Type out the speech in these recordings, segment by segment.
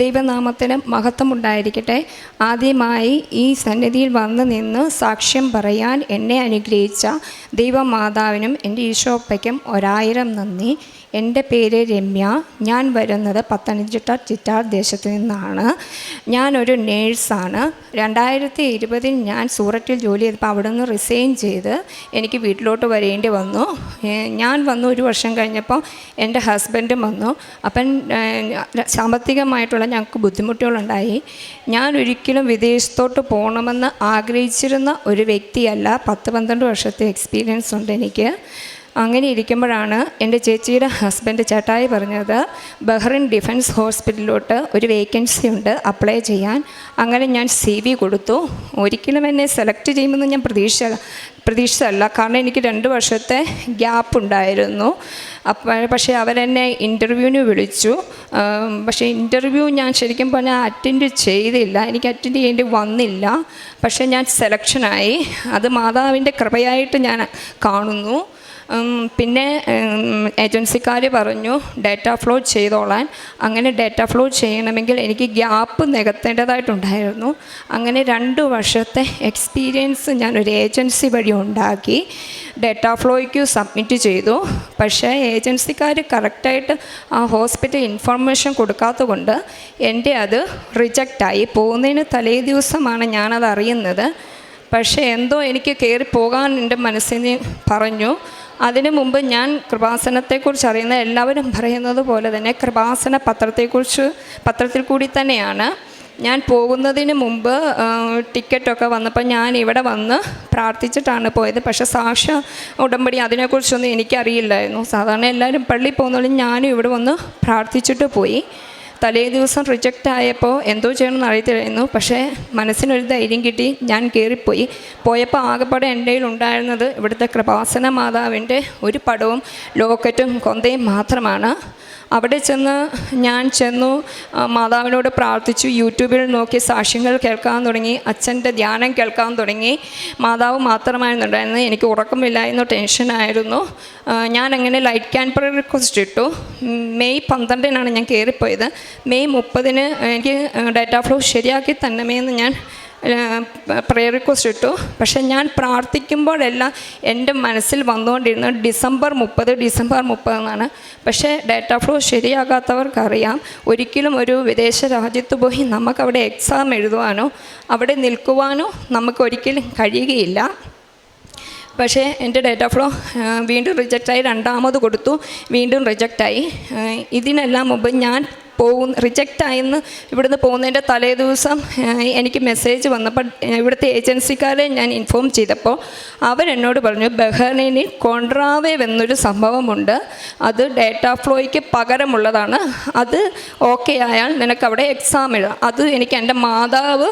ദൈവനാമത്തിന് മഹത്വമുണ്ടായിരിക്കട്ടെ. ആദ്യമായി ഈ സന്നിധിയിൽ വന്നു നിന്ന് സാക്ഷ്യം പറയാൻ എന്നെ അനുഗ്രഹിച്ച ദൈവമാതാവിനും എന്റെ ഈശോപ്പയ്ക്കും ഒരായിരം നന്ദി. എന്റെ പേര് രമ്യ. ഞാൻ വരുന്നത് പത്തനംതിട്ട ചിറ്റാർ ദേശത്ത് നിന്നാണ്. ഞാനൊരു നേഴ്സാണ്. രണ്ടായിരത്തി ഇരുപതിൽ ഞാൻ സൂററ്റിൽ ജോലി ചെയ്തപ്പോൾ അവിടെ നിന്ന് റിസൈൻ ചെയ്ത് എനിക്ക് വീട്ടിലോട്ട് വരേണ്ടി വന്നു. ഞാൻ വന്നു ഒരു വർഷം കഴിഞ്ഞപ്പോൾ എന്റെ ഹസ്ബൻഡും വന്നു. അപ്പം സാമ്പത്തികമായിട്ടുള്ള ഞങ്ങൾക്ക് ബുദ്ധിമുട്ടുകളുണ്ടായി. ഞാൻ ഒരിക്കലും വിദേശത്തോട്ട് പോകണമെന്ന് ആഗ്രഹിച്ചിരുന്ന ഒരു വ്യക്തിയല്ല. പത്ത് പന്ത്രണ്ട് വർഷത്തെ എക്സ്പീരിയൻസ് ഉണ്ട് എനിക്ക്. അങ്ങനെ ഇരിക്കുമ്പോഴാണ് എന്റെ ചേച്ചിയുടെ ഹസ്ബൻഡ് ചേട്ടായി പറഞ്ഞത് ബഹ്റിൻ ഡിഫൻസ് ഹോസ്പിറ്റലിലോട്ട് ഒരു വേക്കൻസി ഉണ്ട് അപ്ലൈ ചെയ്യാൻ. അങ്ങനെ ഞാൻ സി വി കൊടുത്തു. ഒരിക്കലും എന്നെ സെലക്ട് ചെയ്യുമെന്ന് ഞാൻ പ്രതീക്ഷ പ്രതീക്ഷിച്ചതല്ല. കാരണം എനിക്ക് രണ്ട് വർഷത്തെ ഗ്യാപ്പ് ഉണ്ടായിരുന്നു. അപ്പോൾ പക്ഷേ അവരെന്നെ ഇന്റർവ്യൂവിന് വിളിച്ചു. പക്ഷേ ഇന്റർവ്യൂ ഞാൻ ശരിക്കും പറഞ്ഞാൽ അറ്റൻഡ് ചെയ്തില്ല. എനിക്ക് അറ്റൻഡ് ചെയ്യേണ്ടി വന്നില്ല. പക്ഷേ ഞാൻ സെലക്ഷനായി അത് മാതാവിന്റെ കൃപയായിട്ട് ഞാൻ കാണുന്നു. പിന്നെ ഏജൻസിക്കാർ പറഞ്ഞു ഡാറ്റ ഫ്ലോ ചെയ്തോളാൻ. അങ്ങനെ ഡാറ്റ ഫ്ലോ ചെയ്യണമെങ്കിൽ എനിക്ക് ഗ്യാപ്പ് നികത്തേണ്ടതായിട്ടുണ്ടായിരുന്നു. അങ്ങനെ രണ്ട് വർഷത്തെ എക്സ്പീരിയൻസ് ഞാൻ ഒരു ഏജൻസി വഴി ഉണ്ടാക്കി. ഡാറ്റ ഫ്ലോയ്ക്ക് സബ്മിറ്റ് ചെയ്തു. പക്ഷേ ഏജൻസിക്കാർ കറക്റ്റായിട്ട് ആ ഹോസ്പിറ്റൽ ഇൻഫർമേഷൻ കൊടുക്കാത്തത് കൊണ്ട് എന്റെ അത് റിജക്റ്റായി പോകുന്നതിന് തലേ ദിവസമാണ് ഞാനത് അറിയുന്നത് പക്ഷേ എന്തോ എനിക്ക് കയറി പോകാൻ എന്റെ മനസ്സിന് പറഞ്ഞു. അതിനു മുമ്പ് ഞാൻ കൃപാസനത്തെക്കുറിച്ച് അറിയുന്ന എല്ലാവരും പറയുന്നത് പോലെ തന്നെ കൃപാസന പത്രത്തെക്കുറിച്ച് പത്രത്തിൽ കൂടി തന്നെയാണ്. ഞാൻ പോകുന്നതിന് മുമ്പ് ടിക്കറ്റൊക്കെ വന്നപ്പോൾ ഞാൻ ഇവിടെ വന്ന് പ്രാർത്ഥിച്ചിട്ടാണ് പോയത്. പക്ഷേ സാക്ഷ്യ ഉടമ്പടി അതിനെക്കുറിച്ചൊന്നും എനിക്കറിയില്ലായിരുന്നു. സാധാരണ എല്ലാവരും പള്ളിയിൽ പോകുന്നതുകൊണ്ട് ഞാനും ഇവിടെ വന്ന് പ്രാർത്ഥിച്ചിട്ട് പോയി. തലേ ദിവസം റിജക്റ്റ് ആയപ്പോൾ എന്തോ ചെയ്യണമെന്ന് അറിയത്തില്ലായിരുന്നു. പക്ഷേ മനസ്സിനൊരു ധൈര്യം കിട്ടി. ഞാൻ കയറിപ്പോയി പോയപ്പോൾ ആകെപ്പാടെ എന്റെ ഉണ്ടായിരുന്നത് ഇവിടുത്തെ കൃപാസന മാതാവിന്റെ ഒരു പടവും ലോക്കറ്റും കൊന്തയും മാത്രമാണ്. അവിടെ ചെന്ന് ഞാൻ ചെന്നു. മാതാവിനോട് പ്രാർത്ഥിച്ചു. യൂട്യൂബിൽ നോക്കി സാക്ഷ്യങ്ങൾ കേൾക്കാൻ തുടങ്ങി. അച്ഛന്റെ ധ്യാനം കേൾക്കാൻ തുടങ്ങി. മാതാവ് മാത്രമായിരുന്നുണ്ടായിരുന്നത്. എനിക്ക് ഉറക്കമില്ലായിരുന്നു. ടെൻഷനായിരുന്നു. ഞാൻ അങ്ങനെ ലൈറ്റ് ക്യാൻ റിക്വസ്റ്റ് ഇട്ടു. മെയ് പന്ത്രണ്ടിനാണ് ഞാൻ കയറിപ്പോയത് മെയ് മുപ്പതിന് എനിക്ക് ഡാറ്റ ഫ്ലോ ശരിയാക്കി തന്നമേ എന്ന് ഞാൻ പ്രയർ റിക്വസ്റ്റ് ഇട്ടു. പക്ഷേ ഞാൻ പ്രാർത്ഥിക്കുമ്പോഴെല്ലാം എന്റെ മനസ്സിൽ വന്നുകൊണ്ടിരുന്നത് ഡിസംബർ മുപ്പത് ഡിസംബർ മുപ്പത് എന്നാണ്. പക്ഷേ ഡാറ്റ ഫ്ലോ ശരിയാകാത്തവർക്കറിയാം. ഒരിക്കലും ഒരു വിദേശ രാജ്യത്ത് പോയി നമുക്കവിടെ എക്സാം എഴുതുവാനോ അവിടെ നിൽക്കുവാനോ നമുക്ക് ഒരിക്കലും കഴിയുകയില്ല. പക്ഷേ എന്റെ ഡേറ്റ ഫ്ലോ വീണ്ടും റിജക്റ്റായി രണ്ടാമത് കൊടുത്തു. വീണ്ടും റിജക്റ്റായി ഇതിനെല്ലാം മുമ്പ് ഞാൻ പോകുന്ന റിജക്റ്റായെന്ന് ഇവിടുന്ന് പോകുന്നതിന്റെ തലേ ദിവസം എനിക്ക് മെസ്സേജ് വന്നപ്പോൾ ഇവിടുത്തെ ഏജൻസിക്കാരെ ഞാൻ ഇൻഫോം ചെയ്തപ്പോൾ അവരെന്നോട് പറഞ്ഞു ബഹ്റൈനിൽ കോൺട്രാവേവ് എന്നൊരു സംഭവമുണ്ട്. അത് ഡേറ്റ ഫ്ലോയ്ക്ക് പകരമുള്ളതാണ്. അത് ഓക്കെ ആയാൽ നിനക്ക് അവിടെ എക്സാം എഴുതാം. അത് എനിക്ക് എന്റെ മാതാവ്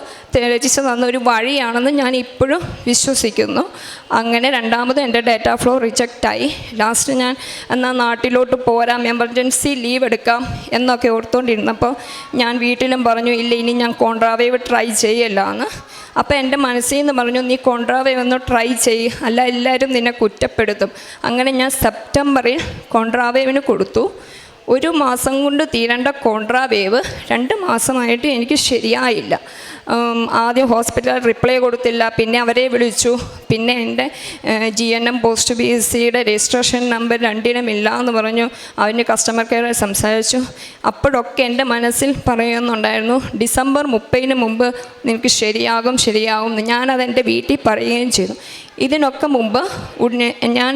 രചിച്ചു തന്ന ഒരു വഴിയാണെന്ന് ഞാൻ ഇപ്പോഴും വിശ്വസിക്കുന്നു. അങ്ങനെ രണ്ടാമത് എന്റെ ഡേറ്റ ഫ്ലോ റിജക്റ്റായി ലാസ്റ്റ് ഞാൻ എന്നാൽ നാട്ടിലോട്ട് പോരാം എമർജൻസി ലീവ് എടുക്കാം എന്നൊക്കെ ഓർത്തുകൊണ്ടിരുന്നപ്പോൾ ഞാൻ വീട്ടിലും പറഞ്ഞു ഇല്ല ഇനി ഞാൻ കോൺട്രാവേവ് ട്രൈ ചെയ്യല്ല എന്ന് അപ്പോൾ എന്റെ മനസ്സിൽ നിന്ന് പറഞ്ഞു നീ കോൺട്രാവേവ് ഒന്ന് ട്രൈ ചെയ്യ്. അല്ല എല്ലാവരും നിന്നെ കുറ്റപ്പെടുത്തും. അങ്ങനെ ഞാൻ സെപ്റ്റംബറിൽ കോൺട്രാവേവിന് കൊടുത്തു. ഒരു മാസം കൊണ്ട് തീരേണ്ട കോൺട്രാവേവ് രണ്ട് മാസമായിട്ട് എനിക്ക് ശരിയായില്ല. ആദ്യം ഹോസ്പിറ്റൽ റിപ്ലൈ കൊടുത്തില്ല. പിന്നെ അവരെ വിളിച്ചു. പിന്നെ എന്റെ G N M post B S സിയുടെ രജിസ്ട്രേഷൻ നമ്പർ രണ്ടിനും ഇല്ല എന്ന് പറഞ്ഞു. അവന് കസ്റ്റമർ കെയർ സംസാരിച്ചു. അപ്പോഴൊക്കെ എന്റെ മനസ്സിൽ പറയുന്നുണ്ടായിരുന്നു ഡിസംബർ മുപ്പതിന് മുമ്പ് നിനക്ക് ശരിയാകും ശരിയാകും. ഞാനത് എന്റെ വീട്ടിൽ പറയുകയും ചെയ്തു. ഇതിനൊക്കെ മുമ്പ് ഉടനെ ഞാൻ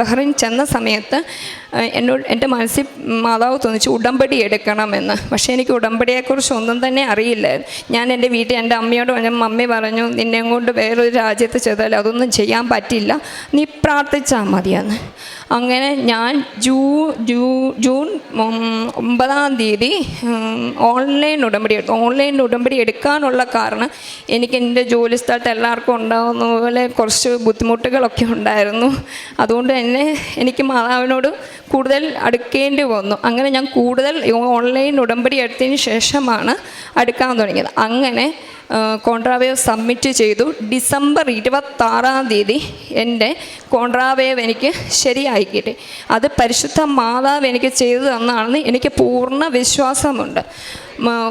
ബഹ്റിൻ ചെന്ന സമയത്ത് എന്നോട് എന്റെ മനസ്സിൽ മാതാവ് തോന്നിച്ചു ഉടമ്പടി എടുക്കണമെന്ന്. പക്ഷേ എനിക്ക് ഉടമ്പടിയെക്കുറിച്ച് ഒന്നും തന്നെ അറിയില്ല. ഞാൻ എന്റെ വീട്ടിൽ എന്റെ അമ്മയോട് പറഞ്ഞു മമ്മി പറഞ്ഞു നിന്നെ കൊണ്ട് വേറൊരു രാജ്യത്ത് ചെയ്താൽ അതൊന്നും ചെയ്യാൻ പറ്റില്ല. നീ പ്രാർത്ഥിച്ചാൽ മതിയെന്ന്. അങ്ങനെ ഞാൻ ജൂ ജൂ ജൂൺ ഒമ്പതാം തീയതി ഓൺലൈൻ ഉടമ്പടി എടുത്തു. ഓൺലൈൻ ഉടമ്പടി എടുക്കാനുള്ള കാരണം എനിക്ക് എന്റെ ജോലി സ്ഥലത്ത് എല്ലാവർക്കും ഉണ്ടാകുന്ന പോലെ കുറച്ച് ബുദ്ധിമുട്ടുകളൊക്കെ ഉണ്ടായിരുന്നു. അതുകൊണ്ട് തന്നെ എനിക്ക് മാതാവിനോട് കൂടുതൽ അടുക്കേണ്ടി വന്നു. അങ്ങനെ ഞാൻ കൂടുതൽ ഓൺലൈൻ ഉടമ്പടി എടുത്തതിന് ശേഷമാണ് അടുക്കാൻ തുടങ്ങിയത്. അങ്ങനെ കോൺട്രാവേവ് സബ്മിറ്റ് ചെയ്തു. ഡിസംബർ ഇരുപത്താറാം തീയതി എന്റെ കോൺട്രാവേവ് എനിക്ക് ശരിയായി. ശരിയായിക്കിട്ടെ അത് പരിശുദ്ധ മാതാവ് എനിക്ക് ചെയ്തു തന്നാണെന്ന് എനിക്ക് പൂർണ വിശ്വാസമുണ്ട്.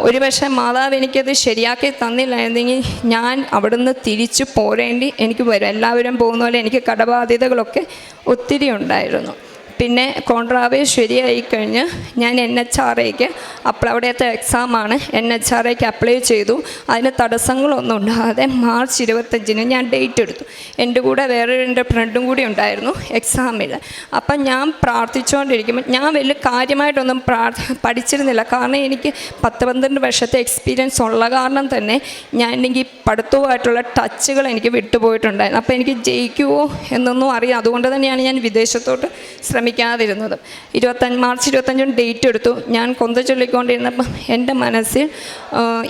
ഒരുപക്ഷെ മാതാവ് എനിക്കത് ശരിയാക്കി തന്നില്ലായിരുന്നെങ്കിൽ ഞാൻ അവിടുന്ന് തിരിച്ചു പോരേണ്ടി എനിക്ക് വരും. എല്ലാവരും പോകുന്ന പോലെ എനിക്ക് കടബാധ്യതകളൊക്കെ ഒത്തിരി ഉണ്ടായിരുന്നു. പിന്നെ കോൺട്രാവേ ശരിയായി കഴിഞ്ഞ് ഞാൻ എൻ എച്ച് ആർ ഐക്ക് അപ്പോൾ അവിടുത്തെ എക്സാമാണ് എൻ എച്ച് ആർ എക്ക് അപ്ലൈ ചെയ്തു. അതിന് തടസ്സങ്ങളൊന്നും ഉണ്ടാകാതെ മാർച്ച് ഇരുപത്തഞ്ചിന് ഞാൻ ഡേറ്റ് എടുത്തു. എന്റെ കൂടെ വേറെ എന്റെ ഫ്രണ്ടും കൂടി ഉണ്ടായിരുന്നു എക്സാമിൽ അപ്പം ഞാൻ പ്രാർത്ഥിച്ചുകൊണ്ടിരിക്കുമ്പോൾ ഞാൻ വലിയ കാര്യമായിട്ടൊന്നും പ്രാർത്ഥ പഠിച്ചിരുന്നില്ല. കാരണം എനിക്ക് പത്ത് പന്ത്രണ്ട് വർഷത്തെ എക്സ്പീരിയൻസ് ഉള്ള കാരണം തന്നെ ഞാൻ എനിക്ക് പഠിത്തവുമായിട്ടുള്ള ടച്ചുകൾ എനിക്ക് വിട്ടുപോയിട്ടുണ്ടായിരുന്നു. അപ്പോൾ എനിക്ക് ജയിക്കുമോ എന്നൊന്നും അറിയാം. അതുകൊണ്ട് തന്നെയാണ് ഞാൻ വിദേശത്തോട്ട് ശ്രമിക്കാതിരുന്നത് ഇരുപത്തഞ്ച് മാർച്ച് ഇരുപത്തഞ്ചിന് ഡേറ്റ് എടുത്തു. ഞാൻ കൊന്ത ചൊല്ലിക്കൊണ്ടിരുന്നപ്പം എന്റെ മനസ്സിൽ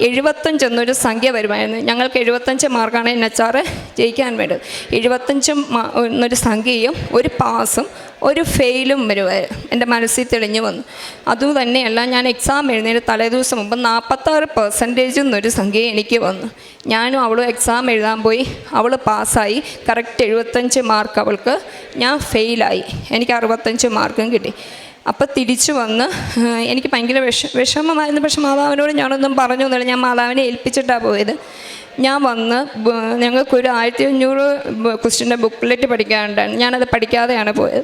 എഴുപത്തഞ്ചെന്നൊരു സംഖ്യ വരുമായിരുന്നു. ഞങ്ങൾക്ക് എഴുപത്തഞ്ച് മാർക്കാണ് എൻ എച്ച് ആറ് ജയിക്കാൻ വേണ്ടത്. എഴുപത്തഞ്ച് എന്നൊരു സംഖ്യയും ഒരു പാസും ഒരു ഫെയിലും വരുമായിരുന്നു എന്റെ മനസ്സിൽ തെളിഞ്ഞു വന്നു. അതുതന്നെയല്ല ഞാൻ എക്സാം എഴുതുന്നതിന് തലേദിവസം മുമ്പ് നാൽപ്പത്താറ് പെർസെന്റേജ് എന്നൊരു സംഖ്യ എനിക്ക് വന്നു. ഞാനും അവളും എക്സാം എഴുതാൻ പോയി. അവൾ പാസ്സായി. കറക്റ്റ് എഴുപത്തഞ്ച് മാർക്ക് അവൾക്ക് ഞാൻ ഫെയിലായി എനിക്ക് അറുപത്തഞ്ച് മാർക്കും കിട്ടി. അപ്പോൾ തിരിച്ചു വന്ന് എനിക്ക് ഭയങ്കര വിഷ വിഷമമായിരുന്നു. പക്ഷെ മാതാവിനോട് ഞാനൊന്നും പറഞ്ഞൊന്നുമില്ല ഞാൻ മാതാവിനെ ഏൽപ്പിച്ചിട്ടാണ് പോയത്. ഞാൻ വന്ന് ഞങ്ങൾക്കൊരു ആയിരത്തി അഞ്ഞൂറ് ക്വസ്റ്റിന്റെ ബുക്ക്ലെറ്റ് പഠിക്കാനുണ്ടായിരുന്നു. ഞാനത് പഠിക്കാതെയാണ് പോയത്.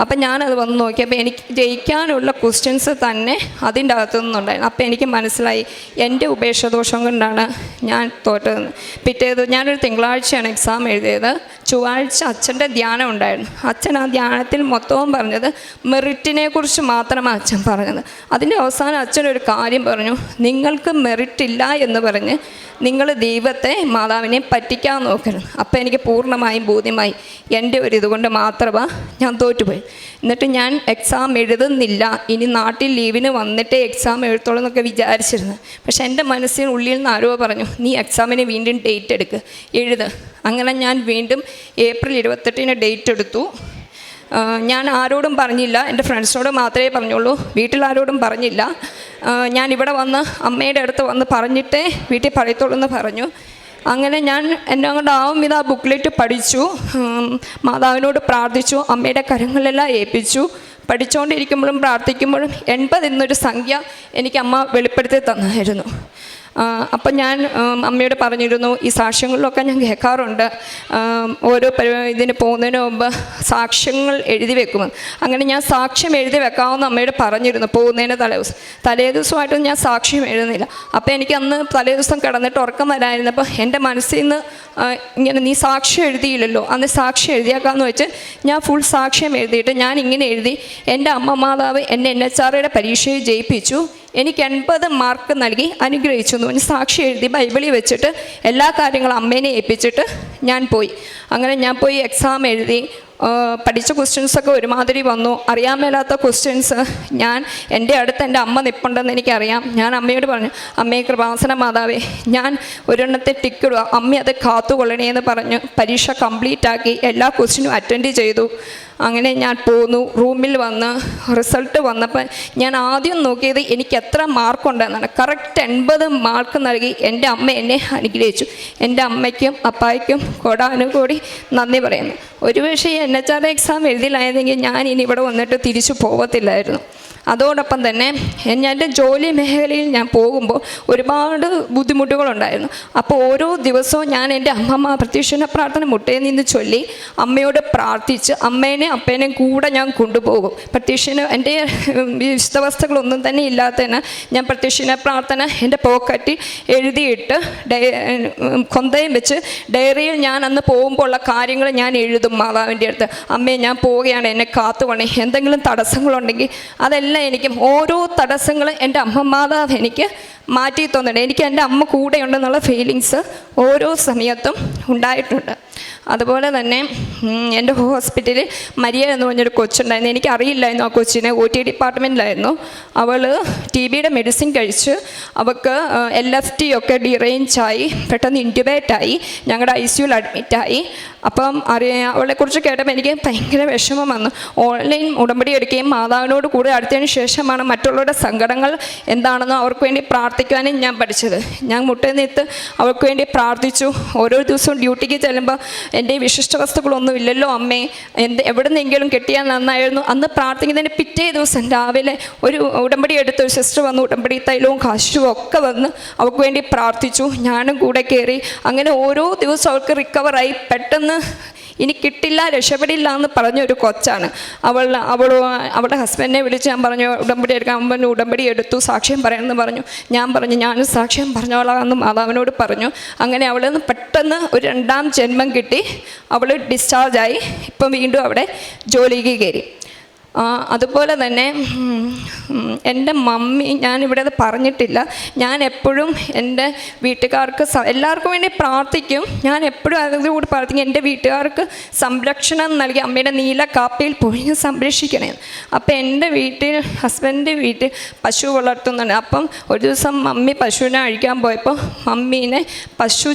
അപ്പം ഞാനത് വന്ന് നോക്കിയപ്പോൾ എനിക്ക് ജയിക്കാനുള്ള ക്വസ്റ്റ്യൻസ് തന്നെ അതിന്റെ അകത്തു നിന്നുണ്ടായിരുന്നു അപ്പോൾ എനിക്ക് മനസ്സിലായി എന്റെ ഉപേക്ഷദോഷം കൊണ്ടാണ് ഞാൻ തോറ്റതെന്ന്. പിറ്റേത് ഞാനൊരു തിങ്കളാഴ്ചയാണ് എക്സാം എഴുതിയത്. ചൊവ്വാഴ്ച അച്ഛന്റെ ധ്യാനം ഉണ്ടായിരുന്നു. അച്ഛൻ ആ ധ്യാനത്തിൽ മൊത്തവും പറഞ്ഞത് മെറിറ്റിനെ കുറിച്ച് മാത്രമാണ് അച്ഛൻ പറഞ്ഞത്. അതിന്റെ അവസാനം അച്ഛൻ ഒരു കാര്യം പറഞ്ഞു നിങ്ങൾക്ക് മെറിറ്റ് ഇല്ല എന്ന് പറഞ്ഞ് നിങ്ങൾ ദൈവത്തെ മാതാവിനെ പറ്റിക്കാൻ നോക്കരുത്. അപ്പോൾ എനിക്ക് പൂർണമായും ബോധ്യമായി എന്റെ ഒരു ഇതുകൊണ്ട് മാത്രമാണ് ഞാൻ തോറ്റുപോയി എന്നിട്ട് ഞാൻ എക്സാം എഴുതുന്നില്ല. ഇനി നാട്ടിൽ ലീവിന് വന്നിട്ടേ എക്സാം എഴുത്തോളൂ എന്നൊക്കെ വിചാരിച്ചിരുന്നു. പക്ഷേ എന്റെ മനസ്സിന് ഉള്ളിൽ നിന്ന് ആരോ പറഞ്ഞു നീ എക്സാമിന് വീണ്ടും ഡേറ്റ് എടുക്ക്. എഴുത്. അങ്ങനെ ഞാൻ വീണ്ടും ഏപ്രിൽ ഇരുപത്തെട്ടിന് ഡേറ്റ് എടുത്തു. ഞാൻ ആരോടും പറഞ്ഞില്ല. എന്റെ ഫ്രണ്ട്സിനോട് മാത്രമേ പറഞ്ഞുള്ളൂ. വീട്ടിലാരോടും പറഞ്ഞില്ല. ഞാൻ ഇവിടെ വന്ന് അമ്മയുടെ അടുത്ത് വന്ന് പറഞ്ഞിട്ടേ വീട്ടിൽ പറയത്തുള്ളൂ എന്ന് പറഞ്ഞു. അങ്ങനെ ഞാൻ എന്നെ അങ്ങോട്ട് ആവും ഇത് ആ ബുക്ക്ലെറ്റ് പഠിച്ചു. മാതാവിനോട് പ്രാർത്ഥിച്ചു അമ്മയുടെ കരങ്ങളെല്ലാം ഏൽപ്പിച്ചു. പഠിച്ചുകൊണ്ടിരിക്കുമ്പോഴും പ്രാർത്ഥിക്കുമ്പോഴും എൺപത് എന്നൊരു സംഖ്യ എനിക്ക് അമ്മ വെളിപ്പെടുത്തി തന്നായിരുന്നു. അപ്പം ഞാൻ അമ്മയോട് പറഞ്ഞിരുന്നു ഈ സാക്ഷ്യങ്ങളിലൊക്കെ ഞാൻ കേൾക്കാറുണ്ട്. ഓരോ ഇതിന് പോകുന്നതിന് മുമ്പ് സാക്ഷ്യങ്ങൾ എഴുതി വെക്കുമെന്ന് അങ്ങനെ ഞാൻ സാക്ഷ്യം എഴുതി വെക്കാമെന്ന് അമ്മയോട് പറഞ്ഞിരുന്നു പോകുന്നതിന് തലേദിവസം തലേ ദിവസമായിട്ടും ഞാൻ സാക്ഷ്യം എഴുതുന്നില്ല. അപ്പോൾ എനിക്ക് അന്ന് തലേ ദിവസം കിടന്നിട്ട് ഉറക്കം വരാനിരുന്നപ്പോൾ എന്റെ മനസ്സിൽ നിന്ന് ഇങ്ങനെ നീ സാക്ഷ്യം എഴുതിയില്ലല്ലോ. അന്ന് സാക്ഷ്യം എഴുതിയേക്കാന്ന് വെച്ച് ഞാൻ ഫുൾ സാക്ഷ്യം എഴുതിയിട്ട് ഞാൻ ഇങ്ങനെ എഴുതി എന്റെ അമ്മ മാതാവ് എന്നെ എൻ എച്ച് ആറുടെ പരീക്ഷയിൽ ജയിപ്പിച്ചു. എനിക്ക് എൺപത് മാർക്ക് നൽകി അനുഗ്രഹിച്ചു എന്ന് പറഞ്ഞ് സാക്ഷി എഴുതി ബൈബിളിൽ വെച്ചിട്ട് എല്ലാ കാര്യങ്ങളും അമ്മേനെ ഏൽപ്പിച്ചിട്ട് ഞാൻ പോയി. അങ്ങനെ ഞാൻ പോയി എക്സാം എഴുതി. പഠിച്ച ക്വസ്റ്റ്യൻസൊക്കെ ഒരുമാതിരി വന്നു. അറിയാൻ മേലാത്ത ക്വസ്റ്റ്യൻസ് ഞാൻ എന്റെ അടുത്ത് എന്റെ അമ്മ നിൽപ്പുണ്ടെന്ന് എനിക്കറിയാം. ഞാൻ അമ്മയോട് പറഞ്ഞു അമ്മയെ കൃപാസന മാതാവേ ഞാൻ ഒരെണ്ണത്തെ ടിക്കിടുക അമ്മ അത് കാത്തുകൊള്ളണേ എന്ന് പറഞ്ഞു. പരീക്ഷ കംപ്ലീറ്റ് ആക്കി എല്ലാ ക്വസ്റ്റ്യനും അറ്റൻഡ് ചെയ്തു. അങ്ങനെ ഞാൻ പോന്നു. റൂമിൽ വന്ന് റിസൾട്ട് വന്നപ്പോൾ ഞാൻ ആദ്യം നോക്കിയത് എനിക്ക് എത്ര മാർക്കുണ്ടെന്നാണ് കറക്റ്റ് എൺപത് മാർക്ക് നൽകി എന്റെ അമ്മ എന്നെ അനുഗ്രഹിച്ചു. എന്റെ അമ്മയ്ക്കും അപ്പായ്ക്കും കൊടാനുകൂടി നന്ദി പറയുന്നു. ഒരു പക്ഷേ എൻ എച്ച് ആർ എക്സാം എഴുതിയില്ലായിരുന്നെങ്കിൽ ഞാൻ ഇനി ഇവിടെ വന്നിട്ട് തിരിച്ചു പോകത്തില്ലായിരുന്നു അതോടൊപ്പം തന്നെ എന്റെ ജോലി മേഖലയിൽ ഞാൻ പോകുമ്പോൾ ഒരുപാട് ബുദ്ധിമുട്ടുകളുണ്ടായിരുന്നു. അപ്പോൾ ഓരോ ദിവസവും ഞാൻ എന്റെ അമ്മമ്മ പ്രത്യക്ഷണ പ്രാർത്ഥന മുട്ടയിൽ നിന്ന് ചൊല്ലി അമ്മയോട് പ്രാർത്ഥിച്ച് അമ്മേനെ അപ്പേനെയും കൂടെ ഞാൻ കൊണ്ടുപോകും. പ്രത്യക്ഷന് എന്റെ വിശുദ്ധവസ്തുക്കളൊന്നും തന്നെ ഇല്ലാത്തതിന് ഞാൻ പ്രത്യക്ഷണ പ്രാർത്ഥന എന്റെ പോക്കറ്റിൽ എഴുതിയിട്ട് കൊന്തയും വെച്ച് ഡയറിയിൽ ഞാൻ അന്ന് പോകുമ്പോൾ ഉള്ള കാര്യങ്ങൾ ഞാൻ എഴുതും മാതാവിന്റെ അടുത്ത്. അമ്മയെ ഞാൻ പോവുകയാണ് എന്നെ കാത്തുകൊണ്ടേ എന്തെങ്കിലും തടസ്സങ്ങളുണ്ടെങ്കിൽ അതെല്ലാം എനിക്ക് ഓരോ തടസ്സങ്ങളും എന്റെ അമ്മ മാതാവ് എനിക്ക് മാറ്റി തന്നിട്ടുണ്ട്. എനിക്ക് എന്റെ അമ്മ കൂടെയുണ്ടെന്നുള്ള ഫീലിങ്സ് ഓരോ സമയത്തും ഉണ്ടായിട്ടുണ്ട്. അതുപോലെ തന്നെ എന്റെ ഹോസ്പിറ്റലിൽ മരിയ എന്ന് പറഞ്ഞൊരു കൊച്ചുണ്ടായിരുന്നു. എനിക്ക് അറിയില്ലായിരുന്നു ആ കൊച്ചിനെ. ഒ ടി ഡിപ്പാർട്ട്മെന്റിലായിരുന്നു അവൾ ടി ബിയുടെ മെഡിസിൻ കഴിച്ച് അവൾക്ക് എൽ എഫ് ടി ഒക്കെ ഡിറേഞ്ചായി പെട്ടെന്ന് ഇന്റുബേറ്റായി ഞങ്ങളുടെ ഐ സിയുയിൽ അഡ്മിറ്റായി അപ്പം അറിയാം അവളെക്കുറിച്ച് കേട്ടപ്പോൾ എനിക്ക് ഭയങ്കര വിഷമം വന്നു. ഓൺലൈൻ ഉടമ്പടി എടുക്കുകയും മാതാവിനോട് കൂടെ അടുത്തതിന് ശേഷമാണ് മറ്റുള്ളവരുടെ സങ്കടങ്ങൾ എന്താണെന്ന് അവർക്ക് വേണ്ടി പ്രാർത്ഥിക്കുവാനും ഞാൻ പഠിച്ചത്. ഞാൻ മുട്ടനിത്ത് അവർക്ക് വേണ്ടി പ്രാർത്ഥിച്ചു. ഓരോ ദിവസവും ഡ്യൂട്ടിക്ക് ചെല്ലുമ്പോൾ എന്റെ വിശിഷ്ട വസ്തുക്കളൊന്നും ഇല്ലല്ലോ അമ്മേ. എന്ത് എവിടുന്നെങ്കിലും കിട്ടിയാൽ നന്നായിരുന്നു. അന്ന് പ്രാർത്ഥിക്കുന്നതിന് പിറ്റേ ദിവസം രാവിലെ ഒരു ഉടമ്പടി എടുത്ത് ഒരു സിസ്റ്റർ വന്ന് ഉടമ്പടി തൈലവും കാശും ഒക്കെ വന്ന് അവൾക്ക് വേണ്ടി പ്രാർത്ഥിച്ചു. ഞാനും കൂടെ കയറി. അങ്ങനെ ഓരോ ദിവസവും അവൾക്ക് റിക്കവറായി പെട്ടെന്ന് ഇനി കിട്ടില്ല രക്ഷപ്പെടില്ല എന്ന് പറഞ്ഞ ഒരു കൊച്ചാണ്. അവൾ അവൾ അവളുടെ ഹസ്ബൻഡിനെ വിളിച്ച് ഞാൻ പറഞ്ഞു ഉടമ്പടി എടുക്കാൻ അമ്മൻ ഉടമ്പടി എടുത്തു സാക്ഷ്യം പറയണമെന്ന് പറഞ്ഞു. ഞാൻ പറഞ്ഞു ഞാനും സാക്ഷ്യം പറഞ്ഞോളാമെന്ന് മാതാവിനോട് പറഞ്ഞു. അങ്ങനെ അവളിൽ നിന്ന് പെട്ടെന്ന് ഒരു രണ്ടാം ജന്മം കിട്ടി. അവൾ ഡിസ്ചാർജായി ഇപ്പം വീണ്ടും അവിടെ ജോലിക്ക് കയറി. അതുപോലെ തന്നെ എന്റെ മമ്മി ഞാനിവിടെ അത് പറഞ്ഞിട്ടില്ല. ഞാൻ എപ്പോഴും എന്റെ വീട്ടുകാർക്ക് എല്ലാവർക്കും വേണ്ടി പ്രാർത്ഥിക്കും. ഞാൻ എപ്പോഴും അതിലൂടെ പ്രാർത്ഥിക്കും എന്റെ വീട്ടുകാർക്ക് സംരക്ഷണം നൽകി അമ്മയുടെ നീല കാപ്പിയിൽ പൊഴിഞ്ഞ് സംരക്ഷിക്കണേ. അപ്പം എന്റെ വീട്ടിൽ ഹസ്ബൻഡിന്റെ വീട്ടിൽ പശു വളർത്തുന്നുണ്ട്. അപ്പം ഒരു ദിവസം മമ്മി പശുവിനെ അഴിക്കാൻ പോയപ്പോൾ മമ്മീനെ പശു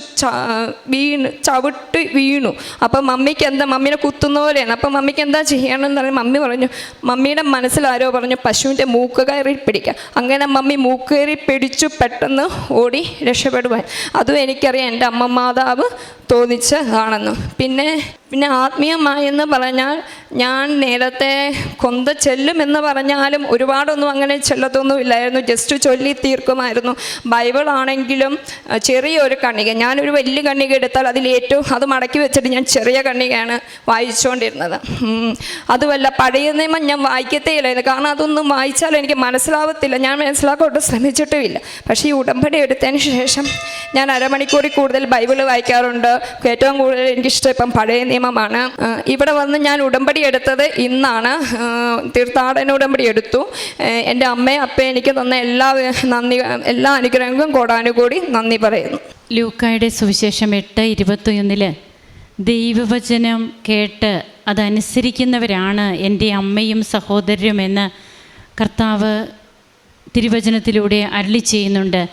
വീണ് ചവിട്ട് വീണു. അപ്പം മമ്മിക്ക് എന്താ മമ്മീനെ കുത്തുന്ന പോലെയാണ്. അപ്പം മമ്മിക്ക് എന്താ ചെയ്യണമെന്ന് പറഞ്ഞ് മമ്മി പറഞ്ഞു മമ്മിയുടെ മനസ്സിൽ ആരോ പറഞ്ഞു പശുവിന്റെ മൂക്ക് കയറി പിടിക്കുക അങ്ങനെ മമ്മി മൂക്ക് കയറി പിടിച്ചു പെട്ടെന്ന് ഓടി രക്ഷപ്പെടുവാൻ. അതും എനിക്കറിയാം എന്റെ അമ്മ മാതാവ് തോന്നിച്ചതാണെന്ന് പിന്നെ പിന്നെ ആത്മീയമായെന്ന് പറഞ്ഞാൽ ഞാൻ നേരത്തെ കൊന്ത ചെല്ലുമെന്ന് പറഞ്ഞാലും ഒരുപാടൊന്നും അങ്ങനെ ചെല്ലത്തൊന്നും ഇല്ലായിരുന്നു ജസ്റ്റ് ചൊല്ലി തീർക്കുമായിരുന്നു. ബൈബിൾ ആണെങ്കിലും ചെറിയൊരു കണ്ണിക. ഞാനൊരു വലിയ കണ്ണിക എടുത്താൽ അതിൽ ഏറ്റവും അത് മടക്കി വെച്ചിട്ട് ഞാൻ ചെറിയ കണ്ണികയാണ് വായിച്ചുകൊണ്ടിരുന്നത്. അതുമല്ല പഴയ നിയമം ഞാൻ വായിക്കത്തേ ഇല്ലായിരുന്നു. കാരണം അതൊന്നും വായിച്ചാൽ എനിക്ക് മനസ്സിലാവത്തില്ല. ഞാൻ മനസ്സിലാക്കോട്ട് ശ്രമിച്ചിട്ടുമില്ല. പക്ഷേ ഈ ഉടമ്പടി എടുത്തതിന് ശേഷം ഞാൻ അരമണിക്കൂറിൽ കൂടുതൽ ബൈബിൾ വായിക്കാറുണ്ട്. ഏറ്റവും കൂടുതൽ എനിക്കിഷ്ടം ഇപ്പം പഴയ നിയമമാണ്. ഇവിടെ വന്ന് ഞാൻ ഉടമ്പടി എടുത്തത് ഇന്നാണ്. തീർത്ഥാടന ഉടമ്പടി എടുത്തു. എന്റെ അമ്മയും അപ്പയും എനിക്ക് തന്ന എല്ലാ നന്ദി എല്ലാ അനുഗ്രഹങ്ങൾക്കും കോടാനുകൂടി നന്ദി പറയുന്നു. ലൂക്കായുടെ സുവിശേഷം എട്ട് ഇരുപത്തിയൊന്നിൽ ദൈവവചനം കേട്ട് അതനുസരിക്കുന്നവരാണ് എന്റെ അമ്മയും സഹോദരരുമെന്ന് കർത്താവ് തിരുവചനത്തിലൂടെ അരളി ചെയ്യുന്നുണ്ട്.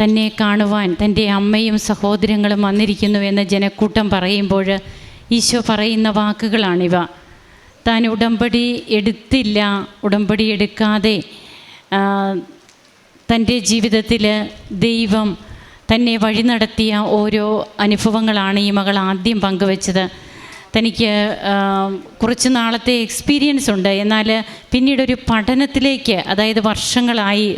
തന്നെ കാണുവാൻ തന്റെ അമ്മയും സഹോദരങ്ങളും വന്നിരിക്കുന്നു എന്ന് ജനക്കൂട്ടം പറയുമ്പോൾ ഈശോ പറയുന്ന വാക്കുകളാണിവ. താൻ ഉടമ്പടി എടുത്തില്ല ഉടമ്പടി എടുക്കാതെ തന്റെ ജീവിതത്തിൽ ദൈവം തന്നെ വഴി നടത്തിയ ഓരോ അനുഭവങ്ങളാണ് ഈ മകൾ ആദ്യം പങ്കുവച്ചത്. തനിക്ക് കുറച്ച് നാളത്തെ എക്സ്പീരിയൻസ് ഉണ്ട്. എന്നാൽ പിന്നീട് ഒരു പഠനത്തിലേക്ക് അതായത് വർഷങ്ങളായി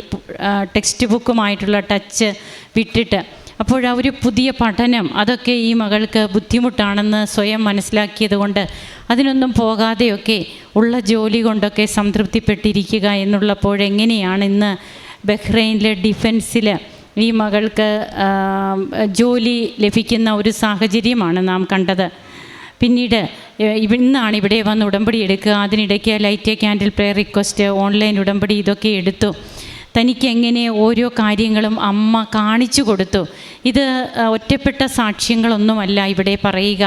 ടെക്സ്റ്റ് ബുക്കുമായിട്ടുള്ള ടച്ച് വിട്ടിട്ട്. അപ്പോൾ ആ ഒരു പുതിയ പഠനം അതൊക്കെ ഈ മകൾക്ക് ബുദ്ധിമുട്ടാണെന്ന് സ്വയം മനസ്സിലാക്കിയത് കൊണ്ട് അതിനൊന്നും പോകാതെയൊക്കെ ഉള്ള ജോലി കൊണ്ടൊക്കെ സംതൃപ്തിപ്പെട്ടിരിക്കുക എന്നുള്ളപ്പോൾ എങ്ങനെയാണ് ഇന്ന് ബഹ്റൈനിലെ ഡിഫൻസിൽ ഈ മകൾക്ക് ജോലി ലഭിക്കുന്ന ഒരു സാഹചര്യമാണ് നാം കണ്ടത്. പിന്നീട് ഇന്നാണ് ഇവിടെ വന്ന് ഉടമ്പടി എടുക്കുക. അതിനിടയ്ക്ക് light candle prayer request online ഉടമ്പടി ഇതൊക്കെ എടുത്തു. തനിക്ക് എങ്ങനെ ഓരോ കാര്യങ്ങളും അമ്മ കാണിച്ചു കൊടുത്തു. ഇത് ഒറ്റപ്പെട്ട സാക്ഷ്യങ്ങളൊന്നുമല്ല ഇവിടെ പറയുക.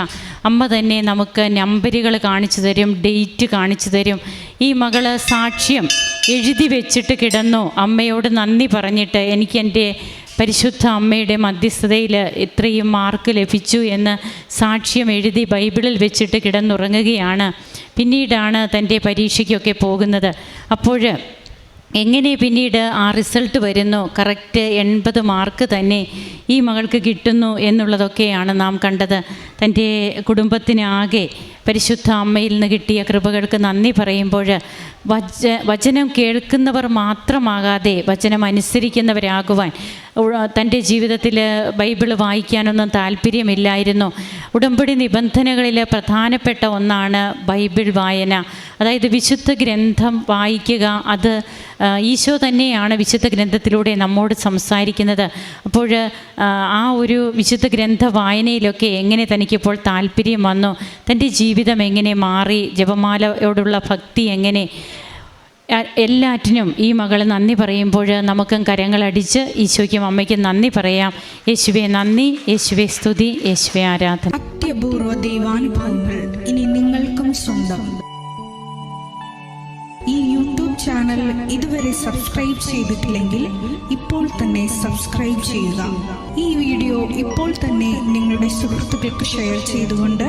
അമ്മ തന്നെ നമുക്ക് നമ്പറുകൾ കാണിച്ചു തരും ഡേറ്റ് കാണിച്ചു തരും. ഈ മകൾ സാക്ഷ്യം എഴുതി വെച്ചിട്ട് കിടന്നു. അമ്മയോട് നന്ദി പറഞ്ഞിട്ട് എനിക്ക് എന്റെ പരിശുദ്ധ അമ്മയുടെ മധ്യസ്ഥതയിൽ ഇത്രയും മാർക്ക് ലഭിച്ചു എന്ന് സാക്ഷ്യം എഴുതി ബൈബിളിൽ വെച്ചിട്ട് കിടന്നുറങ്ങുകയാണ്. പിന്നീടാണ് തന്റെ പരീക്ഷയ്ക്കൊക്കെ പോകുന്നത്. അപ്പോൾ എങ്ങനെ പിന്നീട് ആ റിസൾട്ട് വരുന്നു? കറക്റ്റ് എൺപത് മാർക്ക് തന്നെ ഈ മകൾക്ക് കിട്ടുന്നു എന്നുള്ളതൊക്കെയാണ് നാം കണ്ടത്. തന്റെ കുടുംബത്തിനാകെ പരിശുദ്ധ അമ്മയിൽ നിന്ന് കിട്ടിയ കൃപകൾക്ക് നന്ദി പറയുമ്പോൾ വച വചനം കേൾക്കുന്നവർ മാത്രമാകാതെ വചനം അനുസരിക്കുന്നവരാകുവാൻ തന്റെ ജീവിതത്തിൽ ബൈബിൾ വായിക്കാനൊന്നും താല്പര്യമില്ലായിരുന്നു. ഉടമ്പടി നിബന്ധനകളിൽ പ്രധാനപ്പെട്ട ഒന്നാണ് ബൈബിൾ വായന. അതായത് വിശുദ്ധ ഗ്രന്ഥം വായിക്കുക അത് ഈശോ തന്നെയാണ് വിശുദ്ധ ഗ്രന്ഥത്തിലൂടെ നമ്മോട് സംസാരിക്കുന്നത്. അപ്പോൾ ആ, ഒരു വിശുദ്ധ ഗ്രന്ഥ വായനയിലൊക്കെ എങ്ങനെ തനിക്കിപ്പോൾ താല്പര്യം വന്നു? തന്റെ ജീവിതം എങ്ങനെ മാറി ജപമാലയോടുള്ള ഭക്തി എങ്ങനെ എല്ലാറ്റിനും ഈ മകൾ നന്ദി പറയുമ്പോൾ നമുക്കും കരങ്ങളടിച്ച് ഈശോയ്ക്കും അമ്മയ്ക്കും നന്ദി പറയാം. യേശുവെ നന്ദി യേശുവെ സ്തുതി യേശുവെ ആരാധന. അത്യപൂർവ ദൈവാനുഭവങ്ങൾ ഇനി നിങ്ങൾക്കും സ്വന്തം. ഈ യൂട്യൂബ് ചാനൽ ഇതുവരെ സബ്സ്ക്രൈബ് ചെയ്തിട്ടില്ലെങ്കിൽ ഇപ്പോൾ തന്നെ സബ്സ്ക്രൈബ് ചെയ്യുക. ഈ വീഡിയോ ഇപ്പോൾ തന്നെ നിങ്ങളുടെ സുഹൃത്തുക്കൾക്ക് ഷെയർ ചെയ്തുകൊണ്ട്